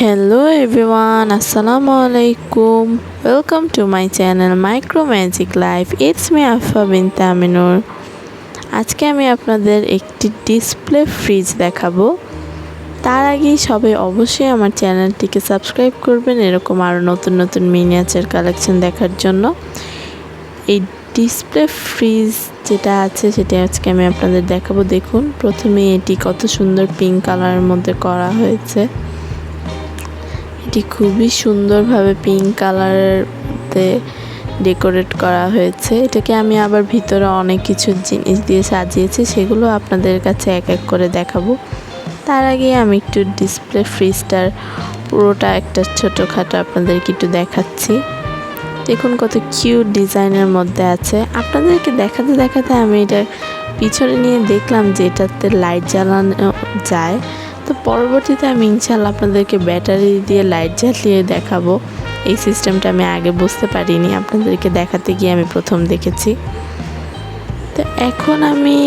Hello everyone, Assalamu alaikum. Welcome to my channel Micro Magic Life. It's me Afa বিন তামিনুর আজকে আমি আপনাদের একটি display fridge দেখাবো। তার আগেই সবাই অবশ্যই আমার চ্যানেলটিকে সাবস্ক্রাইব করবেন এরকম আরও নতুন নতুন মিনিয়েচার কালেকশন দেখার জন্য। এই ডিসপ্লে ফ্রিজ যেটা আছে সেটা আজকে আমি আপনাদের দেখাবো। দেখুন প্রথমে এটি কত সুন্দর পিঙ্ক কালারের মধ্যে করা হয়েছে। এটি খুবই সুন্দরভাবে পিঙ্ক কালারেরতে ডেকোরেট করা হয়েছে। এটাকে আমি আবার ভিতরে অনেক কিছু জিনিস দিয়ে সাজিয়েছি, সেগুলো আপনাদের কাছে এক এক করে দেখাবো। তার আগে আমি একটু ডিসপ্লে ফ্রিজটার পুরোটা একটা ছোটোখাটো আপনাদেরকে একটু দেখাচ্ছি। দেখুন কত কিউট ডিজাইনের মধ্যে আছে। আপনাদেরকে দেখাতে দেখাতে আমি এটা পিছনে নিয়ে দেখলাম যে এটাতে লাইট জ্বালানো যায়। তো পরবর্তীতে আমি ইনশাল্লাহ আপনাদেরকে ব্যাটারি দিয়ে লাইট জ্বালিয়ে দেখাবো। এই সিস্টেমটা আমি আগে বুঝতে পারিনি, আপনাদেরকে দেখাতে গিয়ে আমি প্রথম দেখেছি। তো এখন আমি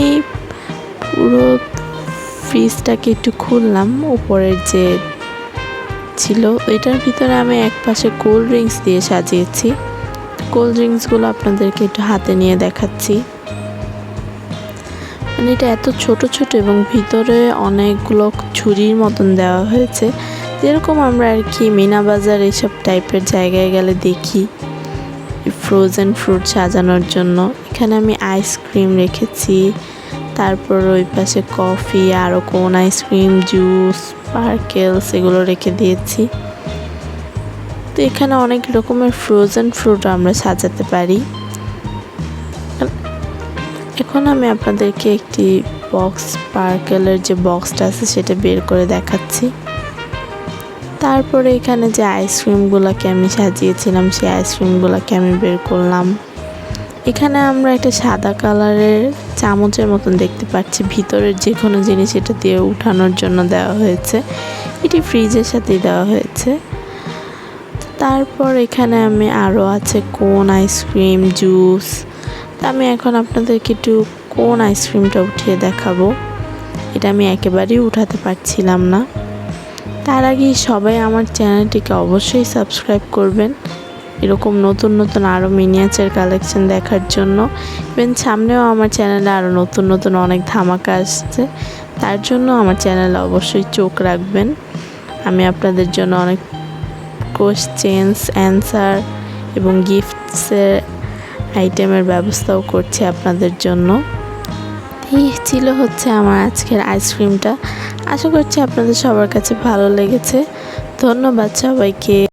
পুরো ফ্রিজটাকে একটু খুললাম, উপরের যে ছিল এটার ভিতরে আমি এক পাশে কোল্ড ড্রিঙ্কস দিয়ে সাজিয়েছি। কোল্ড ড্রিঙ্কসগুলো আপনাদেরকে একটু হাতে নিয়ে দেখাচ্ছি। মানে এটা এত ছোট ছোট এবং ভিতরে অনেকগুলো ঝুড়ির মতন দেওয়া হয়েছে। যেরকম আমরা আর কি মিনা বাজার এইসব টাইপের জায়গায় গেলে দেখি ফ্রোজেন ফ্রুট সাজানোর জন্য। এখানে আমি আইসক্রিম রেখেছি, তারপর ওই পাশে কফি আরও কোন আইসক্রিম জুস পার্কেলস এগুলো রেখে দিয়েছি। তো এখানে অনেক রকমের ফ্রোজেন ফ্রুট আমরা সাজাতে পারি। এখন আমি আপনাদেরকে একটি বক্স পার্কেলের যে বক্সটা আছে সেটা বের করে দেখাচ্ছি। তারপরে এখানে যে আইসক্রিমগুলোকে আমি সাজিয়েছিলাম, সেই আইসক্রিমগুলোকে আমি বের করলাম। এখানে আমরা একটা সাদা কালারের চামচের মতন দেখতে পাচ্ছি। ভিতরের যে কোনো জিনিস এটা দিয়ে উঠানোর জন্য দেওয়া হয়েছে। এটি ফ্রিজের সাথেই দেওয়া হয়েছে। তারপর এখানে আমি আরও আছে কোন আইসক্রিম জুস আমি এখন আপনাদেরকে একটু কোন আইসক্রিমটা উঠিয়ে দেখাবো। এটা আমি একেবারেই উঠাতে পারছিলাম না। তার আগে সবাই আমার চ্যানেলটিকে অবশ্যই সাবস্ক্রাইব করবেন। এরকম নতুন নতুন আরও মিনিয়েচার কালেকশন দেখার জন্য। ইভেন সামনেও আমার চ্যানেলে আরও নতুন নতুন অনেক ধামাকা আসছে। তার জন্য আমার চ্যানেলে অবশ্যই চোখ রাখবেন। আমি আপনাদের জন্য অনেক কোশ্চেন্স অ্যান্সার এবং গিফটসের আইটেমের ব্যবস্থাও করছি আপনাদের জন্য। এই ছিল হচ্ছে আমার আজকের আইসক্রিমটা। আশা করছি আপনাদের সবার কাছে ভালো লেগেছে। ধন্যবাদ সবাইকে।